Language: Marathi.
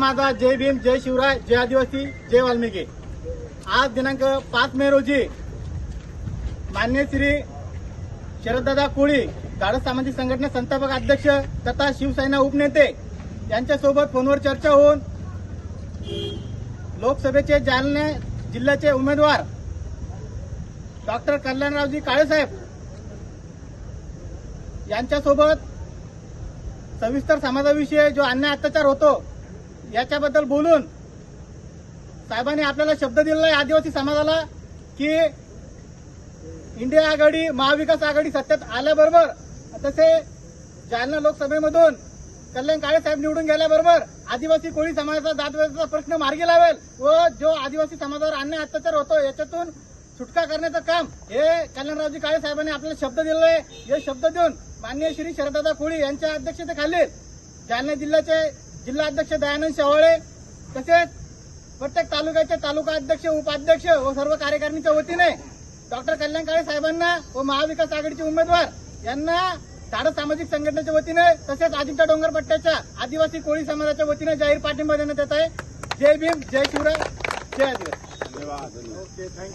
माझा जय भीम जय शिवराय जय आदिवासी जय वाल्मिकी. आज दिनांक पाच मे रोजी मान्य श्री शरददादा कोळी धाडस सामाजिक संघटना संस्थापक अध्यक्ष तथा शिवसेना उपनेते यांच्यासोबत फोनवर चर्चा होऊन लोकसभेचे जालना जिल्ह्याचे उमेदवार डॉक्टर कल्याणरावजी काळेसाहेब यांच्यासोबत सविस्तर समाजाविषयी जो अन्याय अत्याचार होतो याच्याबद्दल बोलून साहेबांनी आपल्याला शब्द दिलेला आहे आदिवासी समाजाला की इंडिया आघाडी महाविकास आघाडी सत्तेत आल्याबरोबर तसे जालना लोकसभेमधून कल्याण काळे साहेब निवडून गेल्याबरोबर आदिवासी कोळी समाजाचा जातव्यवस्थेचा प्रश्न मार्गी लावेल व जो आदिवासी समाजावर अन्याय अत्याचार होतो याच्यातून सुटका करण्याचं काम हे कल्याणरावजी काळे साहेबांनी आपल्याला शब्द दिलेला आहे. हे शब्द देऊन माननीय श्री शरदादा कोळी यांच्या अध्यक्षतेखाली जालना जिल्ह्याचे जिल्हा अध्यक्ष दयानंद शेवाळे तसेच प्रत्येक तालुक्याचे तालुका अध्यक्ष उपाध्यक्ष व सर्व कार्यकारिणीच्या वतीने डॉक्टर कल्याण काळे साहेबांना व महाविकास आघाडीचे उमेदवार यांना धाडस सामाजिक संघटनेच्या वतीने तसेच अजिंठा डोंगर पट्ट्याच्या आदिवासी कोळी समाजाच्या वतीने जाहीर पाठिंबा देण्यात येत आहे. जय भीम जय शिवराय जय आदिवासी.